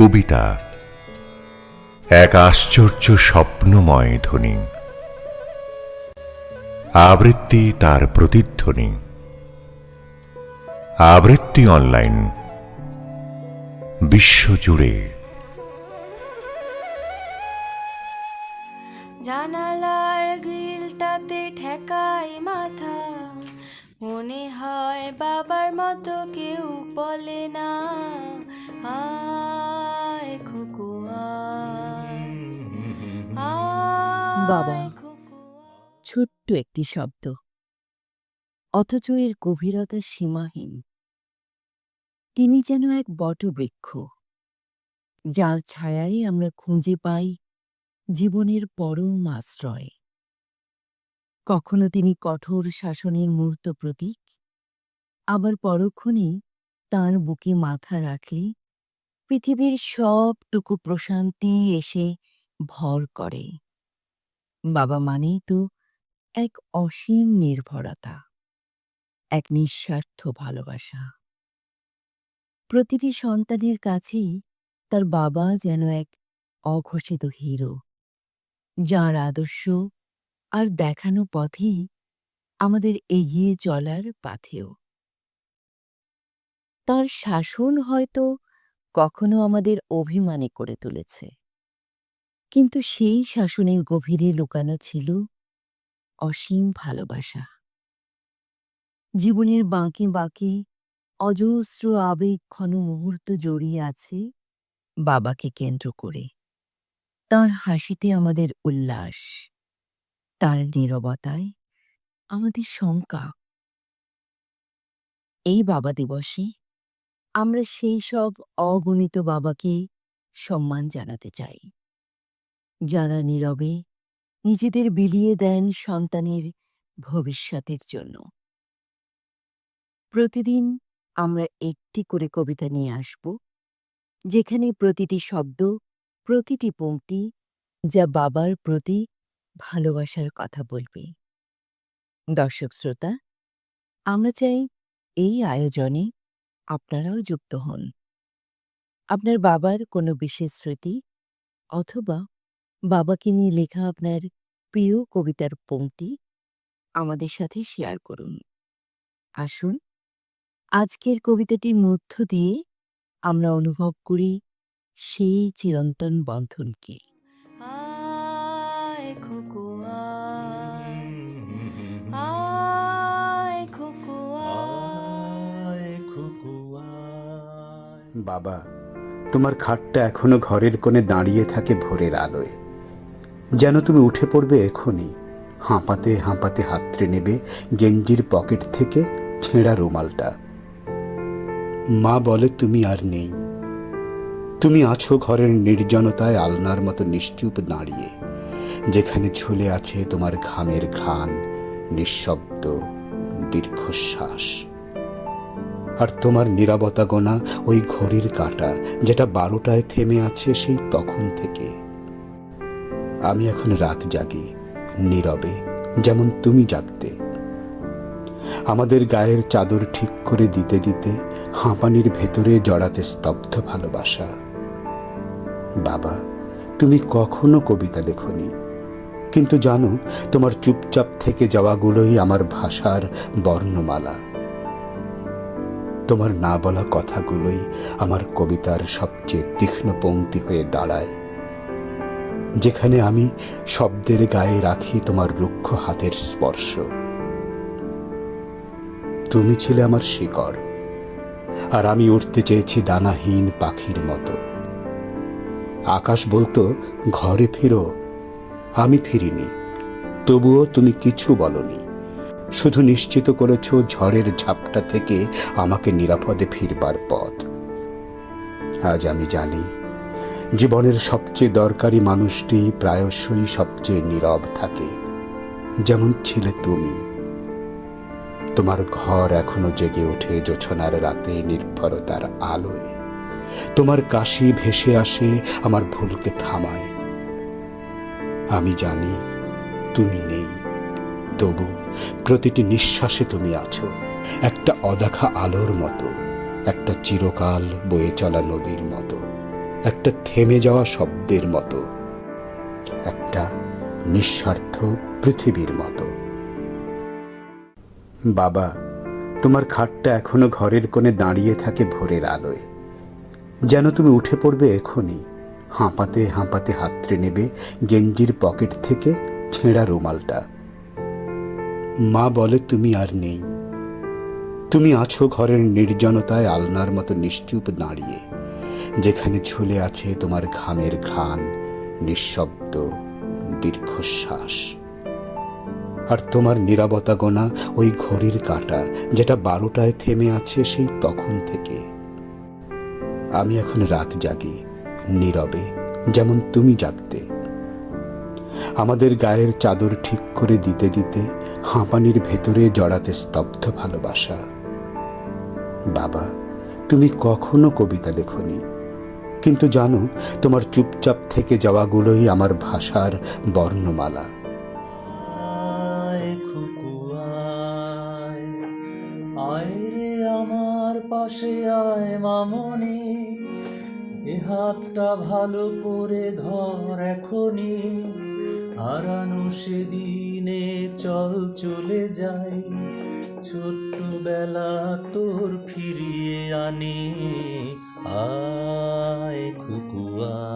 কবিতা, এক আশ্চর্য স্বপ্নময় ধ্বনি। আবৃত্তি তার প্রতিধ্বনি। আবৃত্তি অনলাইন। বিশ্বজুড়ে। জানালার গ্রিলটাতে ঠেকাই মাথা। মনে হয় বাবার মতো কেউ বলে না। বাবা। ছোট্ট একটি শব্দ। অথচ এর গভীরতা সীমাহীন। তিনি যেন এক বটবৃক্ষ যার ছায়ায় আমরা খুঁজে পাই জীবনের পরম আশ্রয়। কখনো তিনি কঠোর শাসনের মূর্ত প্রতীক আবার পরক্ষণে তার বুকে মাথা রাখলে পৃথিবীর সবটুকু প্রশান্তি এসে ভর করে। বাবা মানেই তো এক অসীম নির্ভরতা, এক নিঃস্বার্থ ভালোবাসা। প্রতিটি সন্তানের কাছেই তার বাবা যেন এক অঘোষিত হিরো, যার আদর্শ আর দেখানো পথেই আমাদের এগিয়ে চলার পাথেও তার শাসন হয়তো কখনো আমাদের অভিমানে করে তুলেছে। কিন্তু সেই শাসনের গভীরে লুকানো ছিল অসীম ভালোবাসা। জীবনের বাঁকে বাঁকে অজস্র আবেগ ক্ষণ মুহূর্ত জড়িয়ে আছে বাবাকে কেন্দ্র করে। তার হাসিতে আমাদের উল্লাস, তার নীরবতায় আমাদের শঙ্কা। এই বাবা দিবসে আমরা সেই সব অগণিত বাবাকে সম্মান জানাতে চাই। যারা নীরবে নিজেদের বিলিয়ে দেন সন্তানের ভবিষ্যতের জন্য। প্রতিদিন আমরা একটি করে কবিতা নিয়ে আসব, যেখানে প্রতিটি শব্দ, প্রতিটি পংক্তি যা বাবার প্রতি ভালোবাসার কথা বলবে। দর্শক শ্রোতা, আমরা চাই এই আয়োজনে আপনারাও যুক্ত হন। আপনার বাবার কোনো বিশেষ স্মৃতি? অথবা বাবাকে নিয়ে লেখা আপনার প্রিয় কবিতার পংক্তি আমাদের সাথে শেয়ার করুন। আসুন, আজকের কবিতাটির মধ্য দিয়ে আমরা অনুভব করি সেই চিরন্তন বন্ধনকে। বাবা, তোমার খাটটা এখনও ঘরের কোণে দাঁড়িয়ে থাকে ভোরের আলোয়। যেন তুমি উঠে পড়বে এখনই, হাঁপাতে হাঁপাতে হাতড়ে নেবে গেঞ্জির পকেট থেকে ছেঁড়া রুমালটা। মা বলে, তুমি আর নেই। তুমি আছো ঘরের নির্জনতায় আলনার মতো নিশ্চুপ দাঁড়িয়ে, যেখানে ঝুলে আছে তোমার ঘামের ঘ্রাণ, নিঃশব্দ দীর্ঘশ্বাস। আর তোমার নিরাপত্তা গোনা ওই ঘড়ির কাঁটা, যেটা বারোটায় থেমে আছে সেই তখন থেকে। আমি এখন রাত জাগি, নীরবে, যেমন তুমি জাগতে। আমাদের গায়ের চাদর ঠিক করে দিতে দিতে হাঁপানির ভেতরে জড়াতে স্তব্ধ ভালোবাসা। বাবা, তুমি কখনো কবিতা লেখনি। কিন্তু জানো, তোমার চুপচাপ থেকে যাওয়াগুলোই আমার ভাষার বর্ণমালা। তোমার না বলা কথাগুলোই আমার কবিতার সবচেয়ে তীক্ষ্ণ পংক্তি হয়ে দাঁড়ায়। যেখানে আমি শব্দের গায়ে রাখি তোমার রুক্ষ হাতের স্পর্শ। তুমি ছিলে আমার শিকড়, আর আমি উঠতে চেয়েছি ডানাহীন পাখির মতো। আকাশ বলতো, ঘরে ফিরো, আমি ফিরিনি, তবুও তুমি কিছু বলনি। শুধু নিশ্চিত করেছ ঝড়ের ঝাপটা থেকে আমাকে নিরাপদে ফিরবার পথ। আজ আমি জানি, জীবনের সবচেয়ে দরকারি মানুষটি প্রায়শই সবচেয়ে নীরব থাকে। যেমন ছিলে তুমি। তোমার ঘর এখনও জেগে ওঠে জোছনার রাতে নির্ভরতার আলোয়। তোমার কাশি ভেসে আসে আমার ভুলকে থামায়। আমি জানি তুমি নেই। তবু প্রতিটি নিঃশ্বাসে তুমি আছো। একটা অদেখা আলোর মতো, একটা চিরকাল বয়ে চলা নদীর মতো, একটা থেমে যাওয়া শব্দের মতো, একটা নিঃস্বার্থ পৃথিবীর মতো। বাবা, তোমার খাটটা এখনও ঘরের কোণে দাঁড়িয়ে থাকে ভোরের আলোয়। যেন তুমি উঠে পড়বে এখনই, হাঁপাতে হাঁপাতে হাতড়ে নেবে গেঞ্জির পকেট থেকে ছেঁড়া রুমালটা। মা বলে, তুমি আর নেই। তুমি আছো ঘরের নির্জনতায় আলনার মতো নিশ্চুপ দাঁড়িয়ে, যেখানে ঝুলে আছে তোমার ঘামের ঘ্রাণ, নিঃশব্দ দীর্ঘশ্বাস। আর তোমার নিরাপত্তা গোনা ওই ঘড়ির কাঁটা, যেটা বারোটায় থেমে আছে সেই তখন থেকে। আমি এখন রাত জাগি, নীরবে, যেমন তুমি জাগতে। আমাদের গায়ের চাদর ঠিক করে দিতে দিতে হাঁপানির ভেতরে জড়াতে স্তব্ধ ভালোবাসা। বাবা, তুমি কখনো কবিতা লেখনি। কিন্তু জানো, তোমার চুপচাপ থেকে যাওয়াগুলোই আমার ভাষার বর্ণমালা। আমার পাশে আয় মামনি। এ হাতটা ভালো করে ধর এখনি হারানো সেদিনে চল চলে যাই ছোট্টবেলা তোর ফিরিয়ে আনি। আয় খুকু আয় আয়।